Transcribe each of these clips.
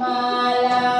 ม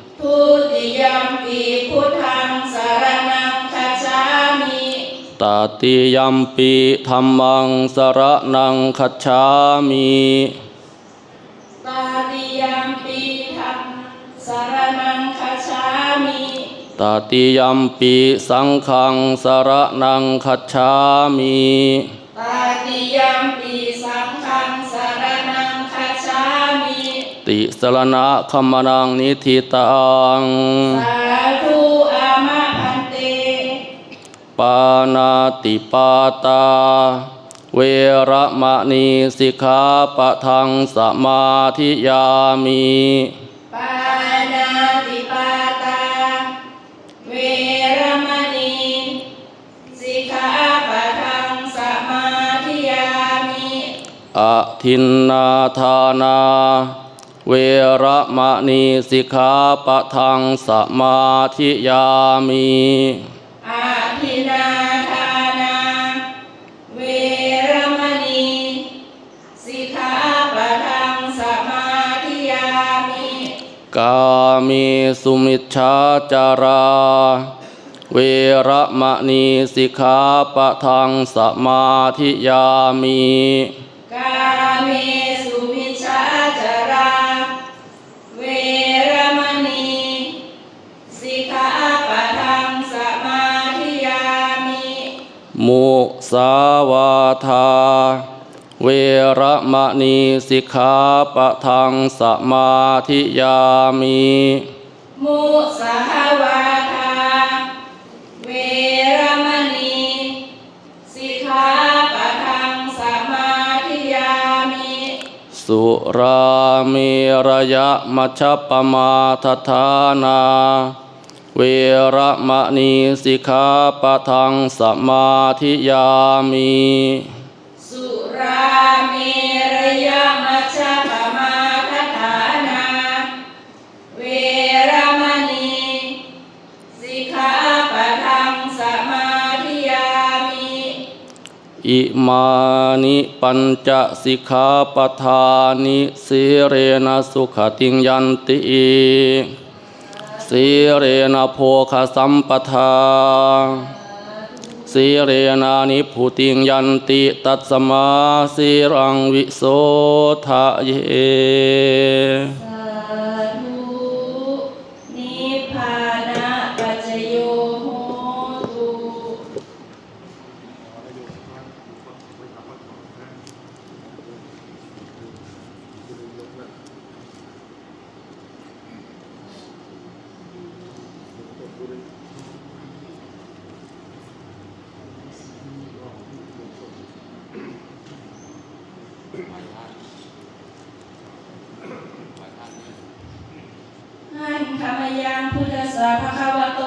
ตติยัมปีธัมมังสรนังคัจฉามิตาติยัมปีธัมสารนังคัจฉามิตติยัมปีสังฆังสรนังคัจฉามิตาติยัมปีสังฆังสารนังคัจฉามิติสรณะขมนังนิธิตังสาานาติปาตา เวระมะนีสิกขาปะทังสมาธิยามิปานาติปาตา เวรมณีสิกขาปะทังสมาธิยามิอะทินนาทานาเวระมะนีสิกขาปะทังสมาธิยามิ กามิสุมิชฌาจารา เวระมะนีสิกขาปะทังสมาธิยามิกาเมสุมิชฌาจารา เวรมณีสิกขาปะทังสมาธิยามิมุสาวาทา เวระมะนีสิกขาปะทังสมาธิยามิมุสาวาทาเวรมณีสิกขาปะทังสมาธิยามิ สุราเมระยะมัชฌปมาทฐานาเวระมะนีสิกขาปะทังสมาธิยามิ อิมานิปัญจสิกขาปทานิสีเรนะสุขติงยันติสีเรนะโภคสัมปทาสีเรนะนิพุติงยันติตัสมาสีรังวิโสทะเย ธรรมยังพุทธสาภะคาวโต